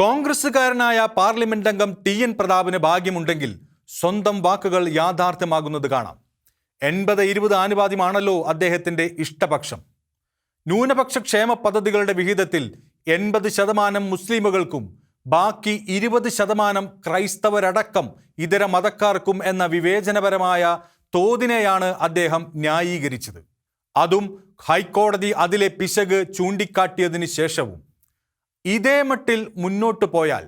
കോൺഗ്രസുകാരനായ parliament അംഗം T N പ്രതാപിന് ഭാഗ്യമുണ്ടെങ്കിൽ സ്വന്തം വാക്കുകൾ യാഥാർത്ഥ്യമാകുന്നത് കാണാം. എൺപത് ഇരുപത് ആനുപാതിമാണല്ലോ അദ്ദേഹത്തിന്റെ ഇഷ്ടപക്ഷം. ന്യൂനപക്ഷ ക്ഷേമ പദ്ധതികളുടെ വിഹിതത്തിൽ എൺപത് ശതമാനം മുസ്ലിമുകൾക്കും ബാക്കി ഇരുപത് ശതമാനം ക്രൈസ്തവരടക്കം ഇതര മതക്കാർക്കും എന്ന വിവേചനപരമായ തോതിനെയാണ് അദ്ദേഹം ന്യായീകരിച്ചത്. അതും ഹൈക്കോടതി അതിലെ പിശക് ചൂണ്ടിക്കാട്ടിയതിന് ശേഷവും. ഇതേ മട്ടിൽ മുന്നോട്ട് പോയാൽ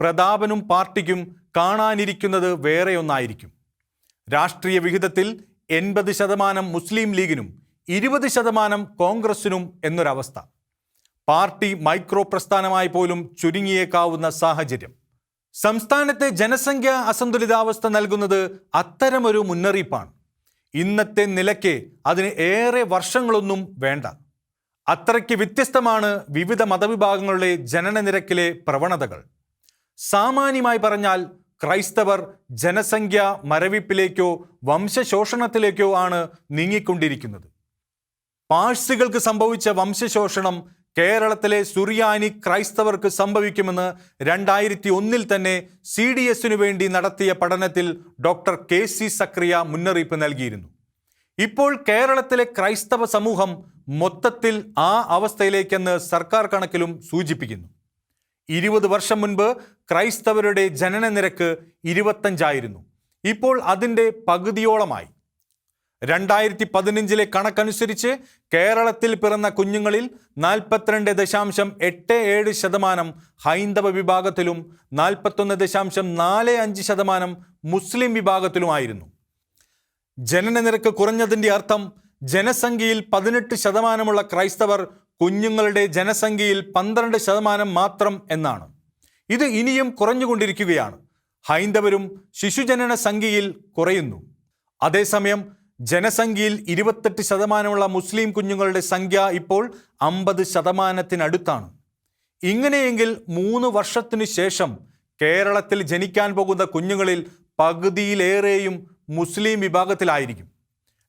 പ്രതാപനും പാർട്ടിക്കും കാണാനിരിക്കുന്നത് വേറെയൊന്നായിരിക്കും. രാഷ്ട്രീയ വിഹിതത്തിൽ എൺപത് ശതമാനം മുസ്ലിം ലീഗിനും ഇരുപത് ശതമാനം കോൺഗ്രസിനും എന്നൊരവസ്ഥ. പാർട്ടി മൈക്രോ പ്രസ്ഥാനമായി പോലും ചുരുങ്ങിയേക്കാവുന്ന സാഹചര്യം. സംസ്ഥാനത്തെ ജനസംഖ്യാ അസന്തുലിതാവസ്ഥ നൽകുന്നത് അത്തരമൊരു മുന്നറിയിപ്പാണ്. ഇന്നത്തെ നിലയ്ക്ക് അതിന് ഏറെ വർഷങ്ങളൊന്നും വേണ്ട. അത്രയ്ക്ക് വ്യത്യസ്തമാണ് വിവിധ മതവിഭാഗങ്ങളുടെ ജനന നിരക്കിലെ പ്രവണതകൾ. സാമാന്യമായി പറഞ്ഞാൽ ക്രൈസ്തവർ ജനസംഖ്യ മരവിപ്പിലേക്കോ വംശശോഷണത്തിലേക്കോ ആണ് നീങ്ങിക്കൊണ്ടിരിക്കുന്നത്. പാഴ്സികൾക്ക് സംഭവിച്ച വംശശോഷണം കേരളത്തിലെ സുറിയാനി ക്രൈസ്തവർക്ക് സംഭവിക്കുമെന്ന് രണ്ടായിരത്തി ഒന്നിൽ തന്നെ സി ഡി എസിനു വേണ്ടി നടത്തിയ പഠനത്തിൽ ഡോക്ടർ കെ സി സക്രിയ മുന്നറിയിപ്പ് നൽകിയിരുന്നു. ഇപ്പോൾ കേരളത്തിലെ ക്രൈസ്തവ സമൂഹം മൊത്തത്തിൽ ആ അവസ്ഥയിലേക്കെന്ന് സർക്കാർ കണക്കിലും സൂചിപ്പിക്കുന്നു. ഇരുപത് വർഷം മുൻപ് ക്രൈസ്തവരുടെ ജനന നിരക്ക് ഇരുപത്തഞ്ചായിരുന്നു. ഇപ്പോൾ അതിന്റെ പകുതിയോളമായി. രണ്ടായിരത്തി പതിനഞ്ചിലെ കണക്കനുസരിച്ച് കേരളത്തിൽ പിറന്ന കുഞ്ഞുങ്ങളിൽ നാൽപ്പത്തിരണ്ട് ദശാംശം എട്ട് ഏഴ് ശതമാനം ഹൈന്ദവ വിഭാഗത്തിലും നാൽപ്പത്തൊന്ന് ദശാംശം നാല് അഞ്ച് ശതമാനം മുസ്ലിം വിഭാഗത്തിലുമായിരുന്നു. ജനന നിരക്ക് കുറഞ്ഞതിന്റെ അർത്ഥം ജനസംഖ്യയിൽ പതിനെട്ട് ശതമാനമുള്ള ക്രൈസ്തവർ കുഞ്ഞുങ്ങളുടെ ജനസംഖ്യയിൽ പന്ത്രണ്ട് ശതമാനം മാത്രം എന്നാണ്. ഇത് ഇനിയും കുറഞ്ഞുകൊണ്ടിരിക്കുകയാണ്. ഹൈന്ദവരും ശിശുജനന സംഖ്യയിൽ കുറയുന്നു. അതേസമയം ജനസംഖ്യയിൽ ഇരുപത്തെട്ട് ശതമാനമുള്ള മുസ്ലിം കുഞ്ഞുങ്ങളുടെ സംഖ്യ ഇപ്പോൾ അമ്പത് ശതമാനത്തിനടുത്താണ്. ഇങ്ങനെയെങ്കിൽ മൂന്ന് വർഷത്തിനു ശേഷം കേരളത്തിൽ ജനിക്കാൻ പോകുന്ന കുഞ്ഞുങ്ങളിൽ പകുതിയിലേറെയും മുസ്ലിം വിഭാഗത്തിലായിരിക്കും.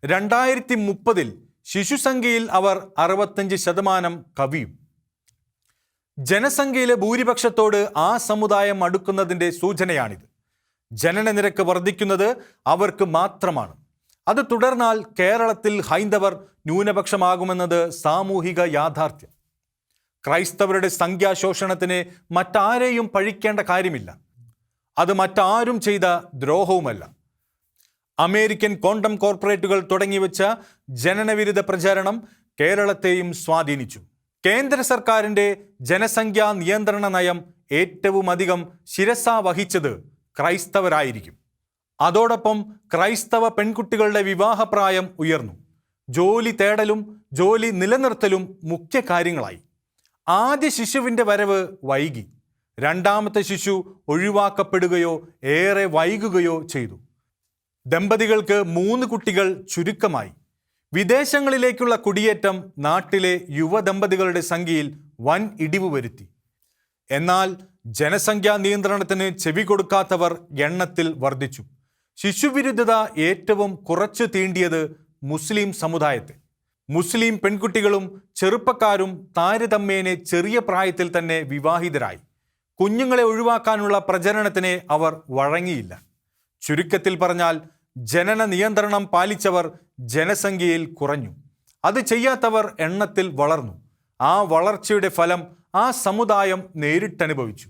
രണ്ടായിരത്തി മുപ്പതിൽ ശിശുസംഖ്യയിൽ അവർ അറുപത്തഞ്ച് ശതമാനം കവിയും. ജനസംഖ്യയിലെ ഭൂരിപക്ഷത്തോട് ആ സമുദായം അടുക്കുന്നതിന്റെ സൂചനയാണിത്. ജനന നിരക്ക് വർദ്ധിക്കുന്നത് അവർക്ക് മാത്രമാണ്. അത് തുടർന്നാൽ കേരളത്തിൽ ഹൈന്ദവർ ന്യൂനപക്ഷമാകുമെന്നത് സാമൂഹിക യാഥാർത്ഥ്യം. ക്രൈസ്തവരുടെ സംഖ്യാശോഷണത്തിന് മറ്റാരെയും പഴിക്കേണ്ട കാര്യമില്ല. അത് മറ്റാരും ചെയ്ത ദ്രോഹവുമല്ല. അമേരിക്കൻ കോണ്ടം കോർപ്പറേറ്റുകൾ തുടങ്ങിവെച്ച ജനനവിരുദ്ധ പ്രചാരണം കേരളത്തെയും സ്വാധീനിച്ചു. കേന്ദ്ര സർക്കാരിന്റെ ജനസംഖ്യാ നിയന്ത്രണ നയം ഏറ്റവും അധികം ശിരസ വഹിച്ചത് ക്രൈസ്തവരായിരിക്കും. അതോടൊപ്പം ക്രൈസ്തവ പെൺകുട്ടികളുടെ വിവാഹപ്രായം ഉയർന്നു. ജോലി തേടലും ജോലി നിലനിർത്തലും മുഖ്യ കാര്യങ്ങളായി. ആദ്യ ശിശുവിന്റെ വരവ് വൈകി. രണ്ടാമത്തെ ശിശു ഒഴിവാക്കപ്പെടുകയോ ഏറെ വൈകുകയോ ചെയ്തു. ദമ്പതികൾക്ക് മൂന്ന് കുട്ടികൾ ചുരുക്കമായി. വിദേശങ്ങളിലേക്കുള്ള കുടിയേറ്റം നാട്ടിലെ യുവദമ്പതികളുടെ സംഖ്യയിൽ വൻ ഇടിവ് വരുത്തി. എന്നാൽ ജനസംഖ്യാ നിയന്ത്രണത്തിന് ചെവി കൊടുക്കാത്തവർ എണ്ണത്തിൽ വർദ്ധിച്ചു. ശിശുവിരുദ്ധത ഏറ്റവും കുറച്ചു തീണ്ടിയത് മുസ്ലിം സമുദായത്തെ മുസ്ലിം പെൺകുട്ടികളും ചെറുപ്പക്കാരും താരതമ്യേനെ ചെറിയ പ്രായത്തിൽ തന്നെ വിവാഹിതരായി. കുഞ്ഞുങ്ങളെ ഒഴിവാക്കാനുള്ള പ്രചരണത്തിന് അവർ വഴങ്ങിയില്ല. ചുരുക്കത്തിൽ പറഞ്ഞാൽ ജനന നിയന്ത്രണം പാലിച്ചവർ ജനസംഖ്യയിൽ കുറഞ്ഞു. അത് ചെയ്യാത്തവർ എണ്ണത്തിൽ വളർന്നു. ആ വളർച്ചയുടെ ഫലം ആ സമുദായം നേരിട്ടനുഭവിച്ചു.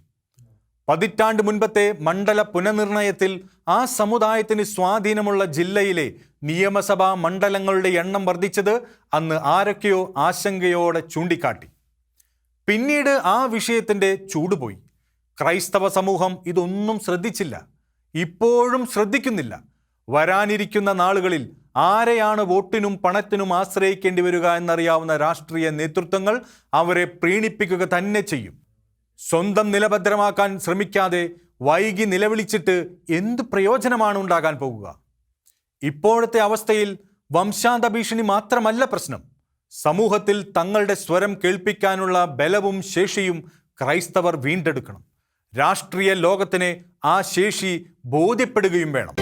പതിറ്റാണ്ട് മുൻപത്തെ മണ്ഡല പുനർനിർണയത്തിൽ ആ സമുദായത്തിന് സ്വാധീനമുള്ള ജില്ലയിലെ നിയമസഭാ മണ്ഡലങ്ങളുടെ എണ്ണം വർദ്ധിച്ചത് അന്ന് ആരൊക്കെയോ ആശങ്കയോടെ ചൂണ്ടിക്കാട്ടി. പിന്നീട് ആ വിഷയത്തിന്റെ ചൂടുപോയി. ക്രൈസ്തവ സമൂഹം ഇതൊന്നും ശ്രദ്ധിച്ചില്ല. ഇപ്പോഴും ശ്രദ്ധിക്കുന്നില്ല. വരാനിരിക്കുന്ന നാളുകളിൽ ആരെയാണ് വോട്ടിനും പണത്തിനും ആശ്രയിക്കേണ്ടി വരിക എന്നറിയാവുന്ന രാഷ്ട്രീയ നേതൃത്വങ്ങൾ അവരെ പ്രീണിപ്പിക്കുക തന്നെ ചെയ്യും. സ്വന്തം നിലഭദ്രമാക്കാൻ ശ്രമിക്കാതെ വൈകി നിലവിളിച്ചിട്ട് എന്ത് പ്രയോജനമാണ് ഉണ്ടാകാൻ പോകുക? ഇപ്പോഴത്തെ അവസ്ഥയിൽ വംശാന്ത ഭീഷണി മാത്രമല്ല പ്രശ്നം. സമൂഹത്തിൽ തങ്ങളുടെ സ്വരം കേൾപ്പിക്കാനുള്ള ബലവും ശേഷിയും ക്രൈസ്തവർ വീണ്ടെടുക്കണം. രാഷ്ട്രീയ ലോകത്തിന് ആ ശേഷി ബോധ്യപ്പെടുകയും വേണം.